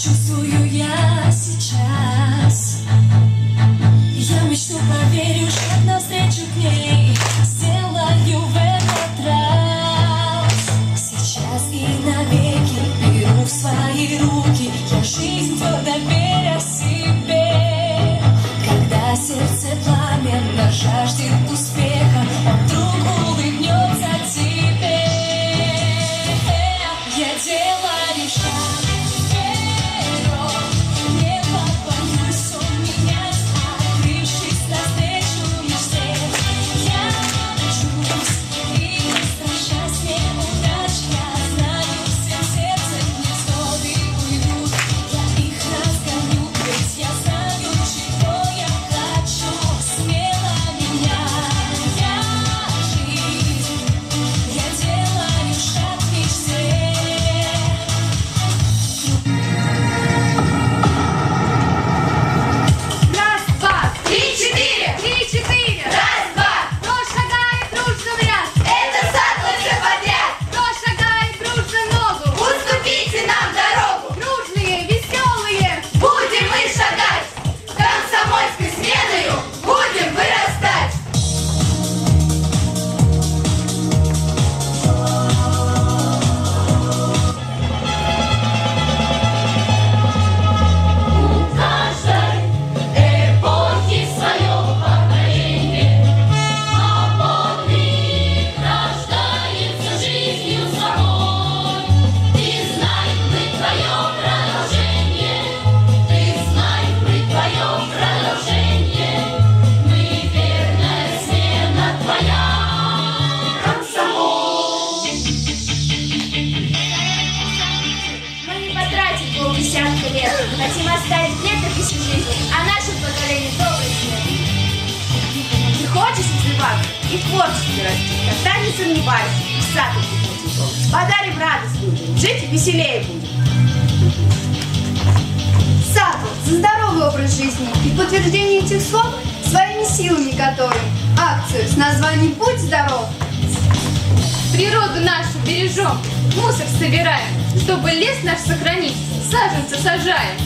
Чувствую я сейчас. Я мечту поверю, лет, хотим оставить летопись жизни, а наше поколение добрый след. Ты хочешь развиваться и творчески расти, тогда не сомневайся, в сад идти Подарим радость людям, жить веселее будет. Сапу за здоровый образ жизни и подтверждение этих слов своими силами готовим акцию с названием «Будь здоров». Природу нашу бережем, мусор собираем, чтобы лес наш сохранить, саженцы сажаем.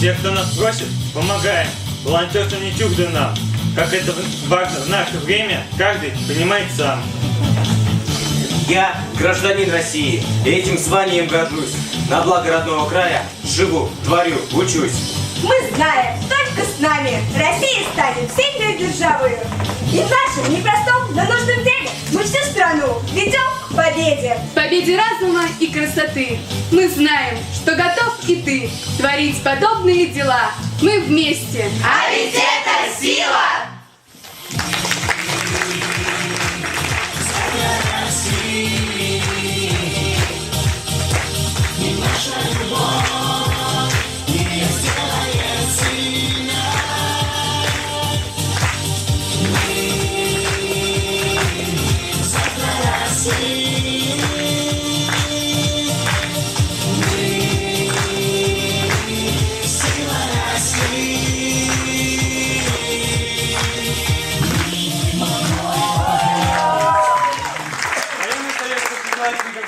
Те, кто нас просит, помогаем. Волонтерство не чуждо нам. Как это важно в наше время, каждый понимает сам. Я гражданин России, и этим званием горжусь. На благо родного края живу, творю, учусь. Мы знаем, только с нами Россия станет сильной державой. И в нашем непростом, но нужном деле мы всю страну ведем к победе. победе разума и красоты. Мы знаем, что готов и ты творить подобные дела. Мы вместе. А ведь это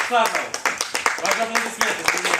Сахаров. Ваши аплодисменты.